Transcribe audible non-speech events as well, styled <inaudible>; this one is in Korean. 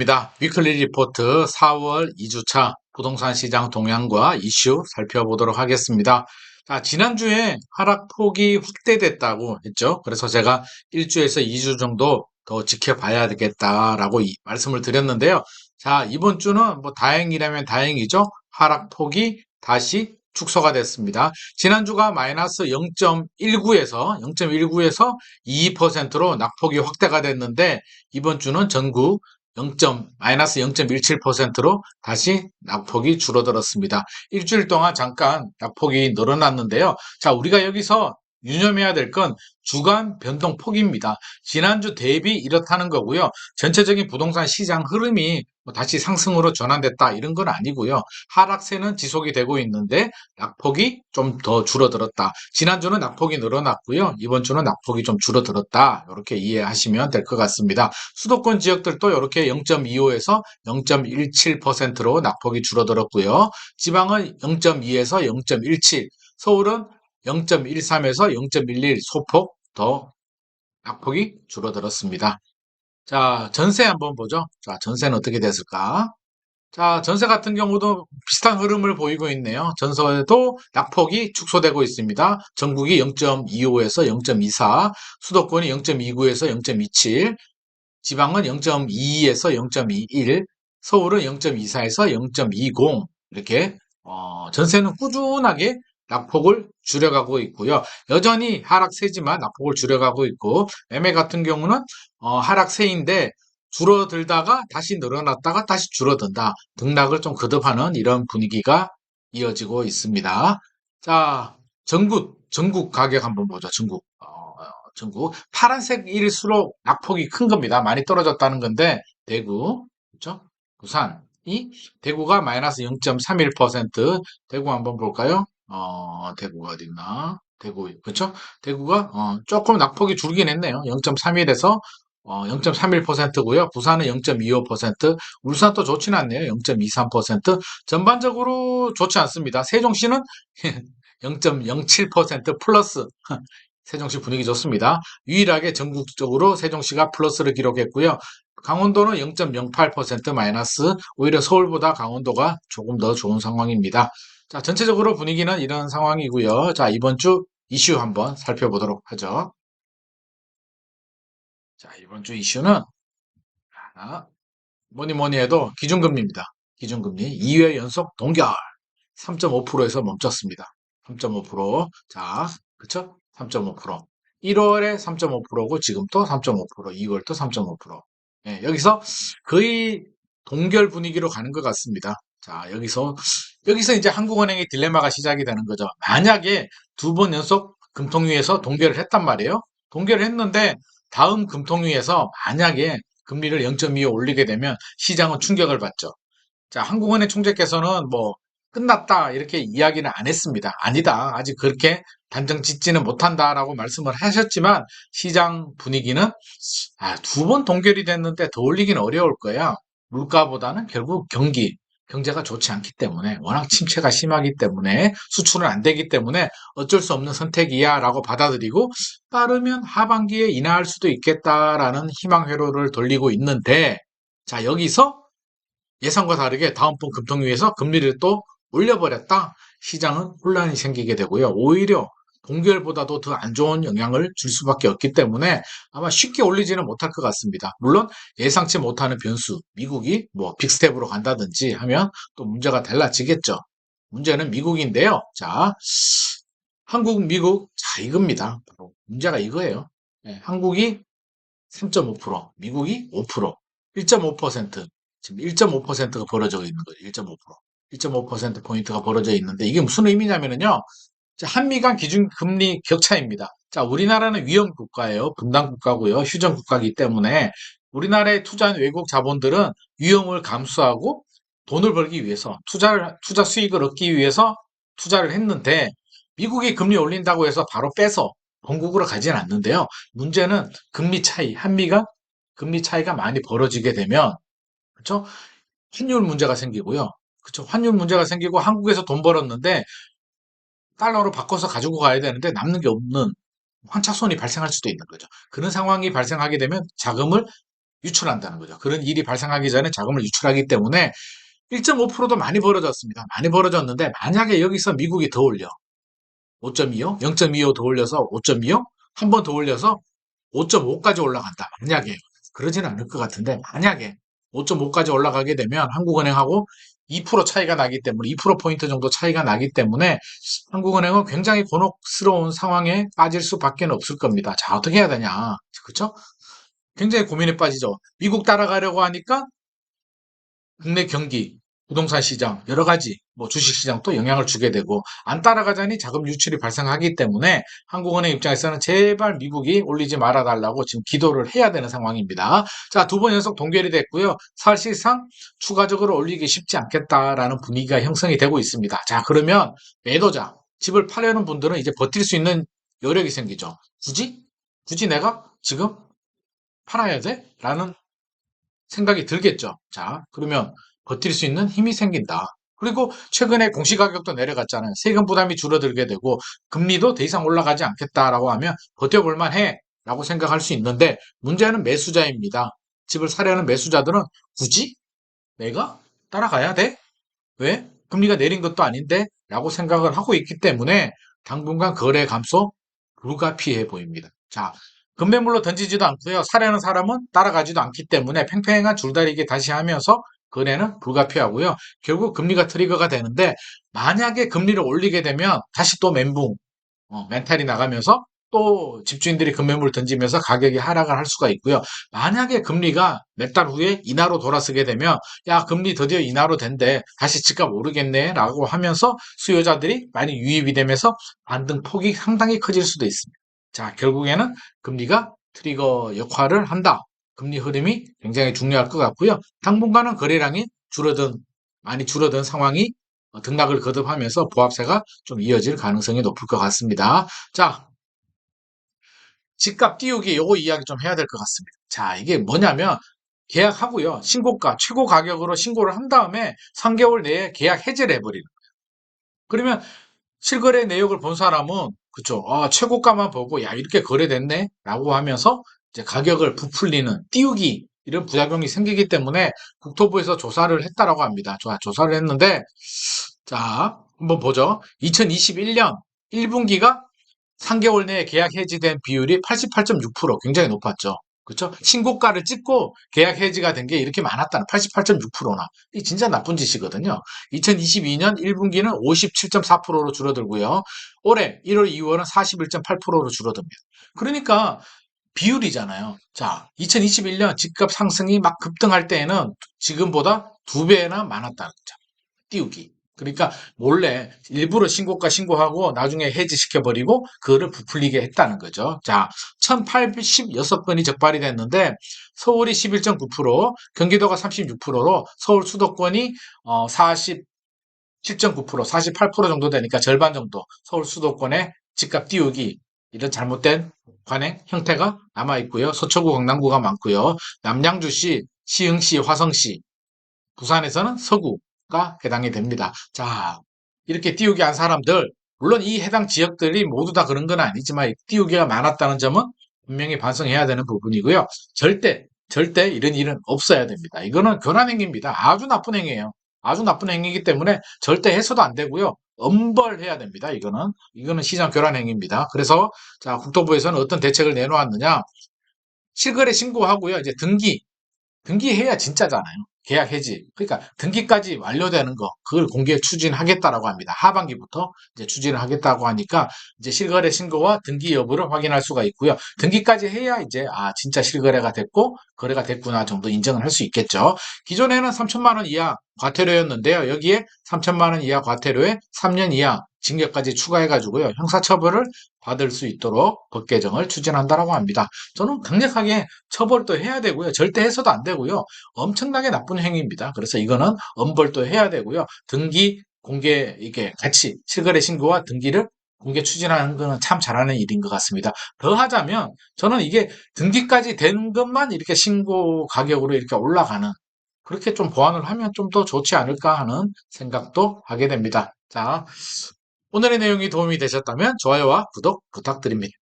입니다. 위클리 리포트 4월 2주차 부동산 시장 동향과 이슈 살펴보도록 하겠습니다. 자, 지난주에 하락폭이 확대됐다고 했죠. 그래서 제가 1주에서 2주 정도 더 지켜봐야 되겠다라고 이- 말씀을 드렸는데요. 자, 이번 주는 뭐 다행이라면 다행이죠. 하락폭이 다시 축소가 됐습니다. 지난주가 마이너스 0.19에서 0.19에서 2%로 낙폭이 확대가 됐는데 이번 주는 전국 0. 마이너스 0.17%로 다시 낙폭이 줄어들었습니다. 일주일 동안 잠깐 낙폭이 늘어났는데요. 자, 우리가 여기서 유념해야 될 건 주간 변동 폭입니다. 지난주 대비 이렇다는 거고요. 전체적인 부동산 시장 흐름이 뭐 다시 상승으로 전환됐다 이런 건 아니고요. 하락세는 지속이 되고 있는데 낙폭이 좀 더 줄어들었다. 지난주는 낙폭이 늘어났고요. 이번 주는 낙폭이 좀 줄어들었다. 이렇게 이해하시면 될 것 같습니다. 수도권 지역들도 이렇게 0.25에서 0.17%로 낙폭이 줄어들었고요. 지방은 0.2에서 0.17, 서울은 0.13에서 0.11 소폭 더 낙폭이 줄어들었습니다. 자, 전세 한번 보죠. 자, 전세는 어떻게 됐을까? 자, 전세 같은 경우도 비슷한 흐름을 보이고 있네요. 전세도 낙폭이 축소되고 있습니다. 전국이 0.25에서 0.24, 수도권이 0.29에서 0.27, 지방은 0.22에서 0.21, 서울은 0.24에서 0.20 이렇게 어, 전세는 꾸준하게 낙폭을 줄여가고 있고요. 여전히 하락세지만 낙폭을 줄여가고 있고 매매 같은 경우는 어, 하락세인데 줄어들다가 다시 늘어났다가 다시 줄어든다. 등락을 좀 거듭하는 이런 분위기가 이어지고 있습니다. 자, 전국 전국 가격 한번 보죠. 전국 어, 전국 파란색일수록 낙폭이 큰 겁니다. 많이 떨어졌다는 건데 대구 그렇죠? 부산이 대구가 마이너스 0.31% 대구 한번 볼까요? 어, 대구가 어디 있나? 대구 그렇죠? 대구가 어, 조금 낙폭이 줄긴 했네요. 0.31에서 어, 0.31%고요. 부산은 0.25%, 울산도 좋지는 않네요. 0.23%. 전반적으로 좋지 않습니다. 세종시는 <laughs> 0.07% 플러스 <laughs> 세종시 분위기 좋습니다. 유일하게 전국적으로 세종시가 플러스를 기록했고요. 강원도는 0.08% 마이너스, 오히려 서울보다 강원도가 조금 더 좋은 상황입니다. 자, 전체적으로 분위기는 이런 상황이고요. 자, 이번 주 이슈 한번 살펴보도록 하죠. 자, 이번 주 이슈는 하나, 뭐니 뭐니 해도 기준금리입니다. 기준금리 2회 연속 동결 3.5%에서 멈췄습니다. 3.5%. 자, 그쵸? 3.5%. 1월에 3.5%고 지금 또 3.5%, 2월 또 3.5%. 예, 여기서 거의 동결 분위기로 가는 것 같습니다. 자, 여기서 여기서 이제 한국은행의 딜레마가 시작이 되는 거죠. 만약에 두 번 연속 금통위에서 동결을 했단 말이에요. 동결을 했는데 다음 금통위에서 만약에 금리를 0.25 올리게 되면 시장은 충격을 받죠. 자, 한국은행 총재께서는 뭐 끝났다 이렇게 이야기는 안 했습니다. 아니다. 아직 그렇게 단정 짓지는 못한다라고 말씀을 하셨지만 시장 분위기는 아, 두 번 동결이 됐는데 더 올리기는 어려울 거야. 물가보다는 결국 경기, 경제가 좋지 않기 때문에 워낙 침체가 심하기 때문에 수출은 안 되기 때문에 어쩔 수 없는 선택이야 라고 받아들이고 빠르면 하반기에 인하할 수도 있겠다라는 희망 회로를 돌리고 있는데 자 여기서 예상과 다르게 다음번 금통위에서 금리를 또 올려버렸다. 시장은 혼란이 생기게 되고요. 오히려 동결보다도 더 안 좋은 영향을 줄 수밖에 없기 때문에 아마 쉽게 올리지는 못할 것 같습니다. 물론 예상치 못하는 변수, 미국이 뭐 빅스텝으로 간다든지 하면 또 문제가 달라지겠죠. 문제는 미국인데요. 자, 한국, 미국, 자, 이겁니다. 바로 문제가 이거예요. 예, 한국이 3.5%, 미국이 5%, 1.5%, 지금 1.5%가 벌어져 있는 거죠. 1.5%. 1.5% 포인트가 벌어져 있는데 이게 무슨 의미냐면요. 자, 한미 간 기준 금리 격차입니다. 자, 우리나라는 위험 국가예요. 분단 국가고요. 휴전 국가이기 때문에 우리나라에 투자한 외국 자본들은 위험을 감수하고 돈을 벌기 위해서 투자를 투자 수익을 얻기 위해서 투자를 했는데 미국이 금리 올린다고 해서 바로 빼서 본국으로 가지는 않는데요. 문제는 금리 차이, 한미가 금리 차이가 많이 벌어지게 되면 그렇죠? 환율 문제가 생기고요. 그렇죠? 환율 문제가 생기고 한국에서 돈 벌었는데 달러로 바꿔서 가지고 가야 되는데 남는 게 없는 환차손이 발생할 수도 있는 거죠. 그런 상황이 발생하게 되면 자금을 유출한다는 거죠. 그런 일이 발생하기 전에 자금을 유출하기 때문에 1.5%도 많이 벌어졌습니다. 많이 벌어졌는데 만약에 여기서 미국이 더 올려 5.25, 0.25 더 올려서 5.25, 한 번 더 올려서 5.5까지 올라간다. 만약에 그러지는 않을 것 같은데 만약에 5.5까지 올라가게 되면 한국은행하고 2% 차이가 나기 때문에 2%포인트 정도 차이가 나기 때문에 한국은행은 굉장히 곤혹스러운 상황에 빠질 수밖에 없을 겁니다. 자, 어떻게 해야 되냐. 그렇죠? 굉장히 고민에 빠지죠. 미국 따라가려고 하니까 국내 경기, 부동산 시장, 여러 가지 뭐 주식 시장도 영향을 주게 되고 안 따라가자니 자금 유출이 발생하기 때문에 한국은행 입장에서는 제발 미국이 올리지 말아 달라고 지금 기도를 해야 되는 상황입니다. 자, 두 번 연속 동결이 됐고요. 사실상 추가적으로 올리기 쉽지 않겠다라는 분위기가 형성이 되고 있습니다. 자, 그러면 매도자, 집을 팔려는 분들은 이제 버틸 수 있는 여력이 생기죠. 굳이? 굳이 내가 지금 팔아야 돼? 라는 생각이 들겠죠. 자, 그러면 버틸 수 있는 힘이 생긴다. 그리고 최근에 공시가격도 내려갔잖아요. 세금 부담이 줄어들게 되고 금리도 더 이상 올라가지 않겠다라고 하면 버텨볼 만 해 라고 생각할 수 있는데 문제는 매수자입니다. 집을 사려는 매수자들은 굳이 내가 따라가야 돼? 왜? 금리가 내린 것도 아닌데? 라고 생각을 하고 있기 때문에 당분간 거래 감소 불가피해 보입니다. 자, 급매물로 던지지도 않고요. 사려는 사람은 따라가지도 않기 때문에 팽팽한 줄다리기 다시 하면서 거래는 불가피하고요. 결국 금리가 트리거가 되는데 만약에 금리를 올리게 되면 다시 또 멘붕, 어, 멘탈이 나가면서 또 집주인들이 급매물을 던지면서 가격이 하락을 할 수가 있고요. 만약에 금리가 몇 달 후에 인하로 돌아서게 되면 야 금리 드디어 인하로 된대 다시 집값 오르겠네 라고 하면서 수요자들이 많이 유입이 되면서 반등 폭이 상당히 커질 수도 있습니다. 자 결국에는 금리가 트리거 역할을 한다. 금리 흐름이 굉장히 중요할 것 같고요. 당분간은 거래량이 줄어든 많이 줄어든 상황이 어, 등락을 거듭하면서 보합세가 좀 이어질 가능성이 높을 것 같습니다. 자, 집값 띄우기 요거 이야기 좀 해야 될 것 같습니다. 자, 이게 뭐냐면 계약하고요. 신고가, 최고 가격으로 신고를 한 다음에 3개월 내에 계약 해지를 해버리는 거예요. 그러면 실거래 내역을 본 사람은 그쵸. 아, 최고가만 보고 야 이렇게 거래됐네 라고 하면서 이제 가격을 부풀리는 띄우기 이런 부작용이 생기기 때문에 국토부에서 조사를 했다라고 합니다. 조, 조사를 했는데 자 한번 보죠. 2021년 1분기가 3개월 내에 계약 해지된 비율이 88.6% 굉장히 높았죠. 그렇죠? 신고가를 찍고 계약 해지가 된 게 이렇게 많았다는 88.6%나. 이 진짜 나쁜 짓이거든요. 2022년 1분기는 57.4%로 줄어들고요. 올해 1월, 2월은 41.8%로 줄어듭니다. 그러니까 비율이잖아요. 자, 2021년 집값 상승이 막 급등할 때에는 지금보다 두 배나 많았다는 거죠. 띄우기. 그러니까 몰래 일부러 신고가 신고하고 나중에 해지시켜버리고 그거를 부풀리게 했다는 거죠. 자, 1086건이 적발이 됐는데 서울이 11.9%, 경기도가 36%로 서울 수도권이 어, 47.9%, 48% 정도 되니까 절반 정도 서울 수도권의 집값 띄우기 이런 잘못된 관행 형태가 남아 있고요. 서초구, 강남구가 많고요. 남양주시, 시흥시, 화성시, 부산에서는 서구가 해당이 됩니다. 자, 이렇게 띄우기 한 사람들, 물론 이 해당 지역들이 모두 다 그런 건 아니지만 띄우기가 많았다는 점은 분명히 반성해야 되는 부분이고요. 절대, 절대 이런 일은 없어야 됩니다. 이거는 교란 행위입니다. 아주 나쁜 행위예요. 아주 나쁜 행위이기 때문에 절대 해서도 안 되고요. 엄벌해야 됩니다. 이거는 이거는 시장 교란 행위입니다. 그래서 자 국토부에서는 어떤 대책을 내놓았느냐? 실거래 신고하고요. 이제 등기 등기해야 진짜잖아요. 계약 해지. 그러니까 등기까지 완료되는 거 그걸 공개 추진하겠다라고 합니다. 하반기부터 이제 추진을 하겠다고 하니까 이제 실거래 신고와 등기 여부를 확인할 수가 있고요. 등기까지 해야 이제 아 진짜 실거래가 됐고 거래가 됐구나 정도 인정을 할 수 있겠죠. 기존에는 3천만 원 이하 과태료였는데요. 여기에 3천만 원 이하 과태료에 3년 이하 징역까지 추가해가지고요. 형사처벌을 받을 수 있도록 법 개정을 추진한다라고 합니다. 저는 강력하게 처벌도 해야 되고요. 절대 해서도 안 되고요. 엄청나게 나쁜 행위입니다. 그래서 이거는 엄벌도 해야 되고요. 등기 공개 이게 같이 실거래 신고와 등기를 공개 추진하는 것은 참 잘하는 일인 것 같습니다. 더 하자면 저는 이게 등기까지 된 것만 이렇게 신고 가격으로 이렇게 올라가는 그렇게 좀 보완을 하면 좀 더 좋지 않을까 하는 생각도 하게 됩니다. 자, 오늘의 내용이 도움이 되셨다면 좋아요와 구독 부탁드립니다.